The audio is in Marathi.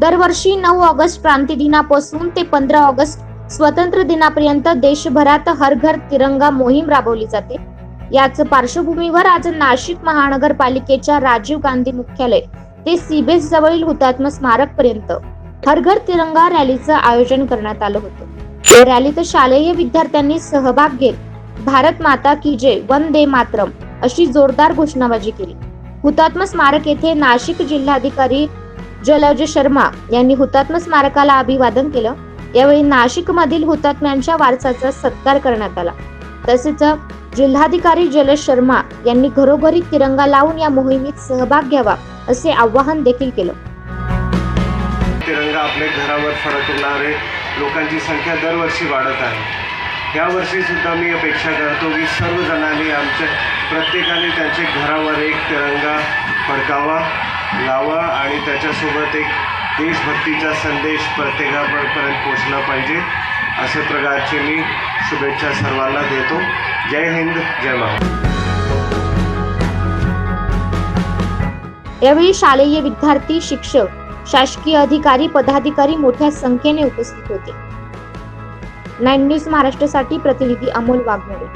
दरवर्षी नऊ ऑगस्ट क्रांती दिनापासून ते पंधरा ऑगस्ट स्वतंत्र दिनापर्यंत देशभरात हर घर तिरंगा मोहीम राबवली जाते. याच पार्श्वभूमीवर आज नाशिक महानगरपालिकेच्या राजीव गांधी मुख्यालय ते सीबेस जवळील हुतात्मा स्मारक पर्यंत हर घर तिरंगा रॅलीचं आयोजन करण्यात आलं होतं. या रॅलीत शालेय विद्यार्थ्यांनी सहभाग घेत भारत माता की जय वंदे मातरम अशी जोरदार घोषणाबाजी केली. हुतात्मा स्मारक येथे नाशिक जिल्हाधिकारी जलज शर्मा यांनी हुतात्मा स्मारकाला अभिवादन केलं. यावेळी नाशिक मधील हुतात्म्यांच्या वारसाचा सत्कार करण्यात आला. तसेच जिल्हाधिकारी जलज शर्मा यांनी घरोघरी तिरंगा लावून या मोहिमेत सहभाग घ्यावा असे आवाहन देखील केलं. तिरंगा आपल्या घरावर फडकणारे लोकांची संख्या दरवर्षी वाढत आहे. यावर्षी सुद्धा मी अपेक्षा करतो की सर्वजणांनी आमच्या प्रत्येकाने त्यांच्या घरावर एक तिरंगा फडकावा लावा आणि त्याच्यासोबत एक देशभक्तीचा संदेश प्रत्येकापर्यंत पोचला पाहिजे. अशा प्रकारची मी शुभेच्छा सर्वांना देतो. जय हिंद जय महाराष्ट्र. यावेळी शालेय विद्यार्थी शिक्षक शासकीय अधिकारी पदाधिकारी मोठ्या संख्येने उपस्थित होते. नाईन न्यूज महाराष्ट्रासाठी प्रतिनिधी अमोल वाघमोडे